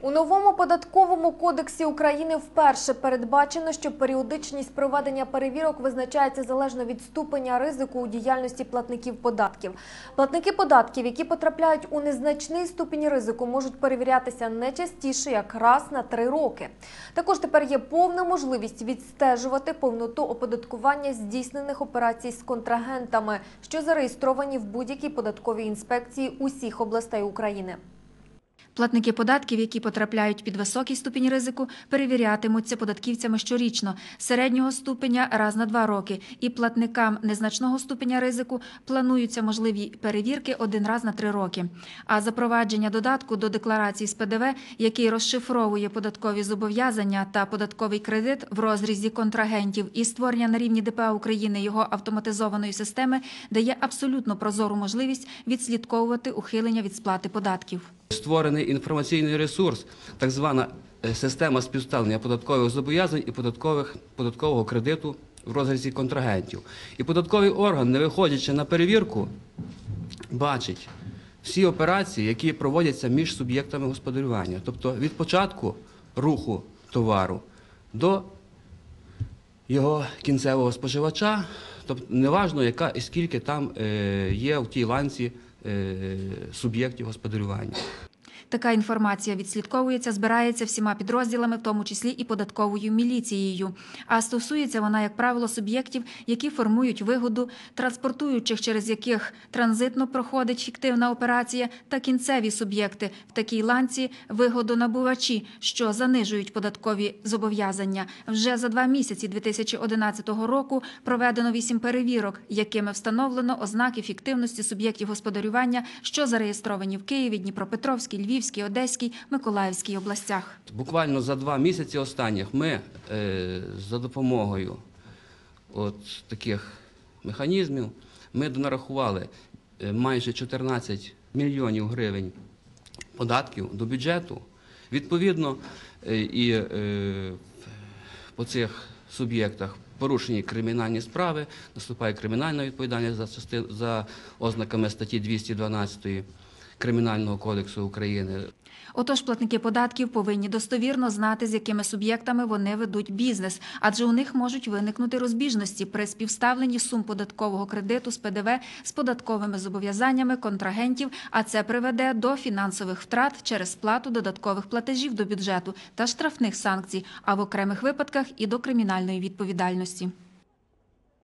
У новому податковому кодексі України вперше передбачено, що періодичність проведення перевірок визначається залежно від ступеня ризику у діяльності платників податків. Платники податків, які потрапляють у незначний ступінь ризику, можуть перевірятися не частіше як раз на три роки. Також тепер є повна можливість відстежувати повноту оподаткування здійснених операцій з контрагентами, що зареєстровані в будь-якій податковій інспекції усіх областей України. Платники податків, які потрапляють під високий ступінь ризику, перевірятимуться податківцями щорічно, середнього ступеня раз на два роки. І платникам незначного ступеня ризику плануються можливі перевірки один раз на три роки. А запровадження додатку до декларації з ПДВ, який розшифровує податкові зобов'язання та податковий кредит в розрізі контрагентів, і створення на рівні ДПА України його автоматизованої системи дає абсолютно прозору можливість відслідковувати ухилення від сплати податків. Створений інформаційний ресурс, так звана е, система співставлення податкових зобов'язань і податкових, податкового кредиту в розрізі контрагентів. І податковий орган, не виходячи на перевірку, бачить всі операції, які проводяться між суб'єктами господарювання. Тобто від початку руху товару до його кінцевого споживача, тобто неважно, яка і скільки там е, є в тій ланці е, суб'єктів господарювання. Така інформація відслідковується, збирається всіма підрозділами, в тому числі і податковою міліцією. А стосується вона, як правило, суб'єктів, які формують вигоду, транспортуючих, через яких транзитно проходить фіктивна операція, та кінцеві суб'єкти в такій ланці вигодонабувачі, що занижують податкові зобов'язання. Вже за два місяці 2011 року проведено вісім перевірок, якими встановлено ознаки фіктивності суб'єктів господарювання, що зареєстровані в Києві, Дніпропетровській, Львівській, Одеській, Миколаївській областях. Буквально за два місяці останніх ми е, за допомогою от таких механізмів ми донарахували е, майже 14 мільйонів гривень податків до бюджету. Відповідно, е, і по цих суб'єктах порушені кримінальні справи, наступає кримінальна відповідальність за ознаками статті 212 Кримінального кодексу України. Отож, платники податків повинні достовірно знати, з якими суб'єктами вони ведуть бізнес, адже у них можуть виникнути розбіжності при співставленні сум податкового кредиту з ПДВ з податковими зобов'язаннями контрагентів, а це приведе до фінансових втрат через сплату додаткових платежів до бюджету та штрафних санкцій, а в окремих випадках і до кримінальної відповідальності.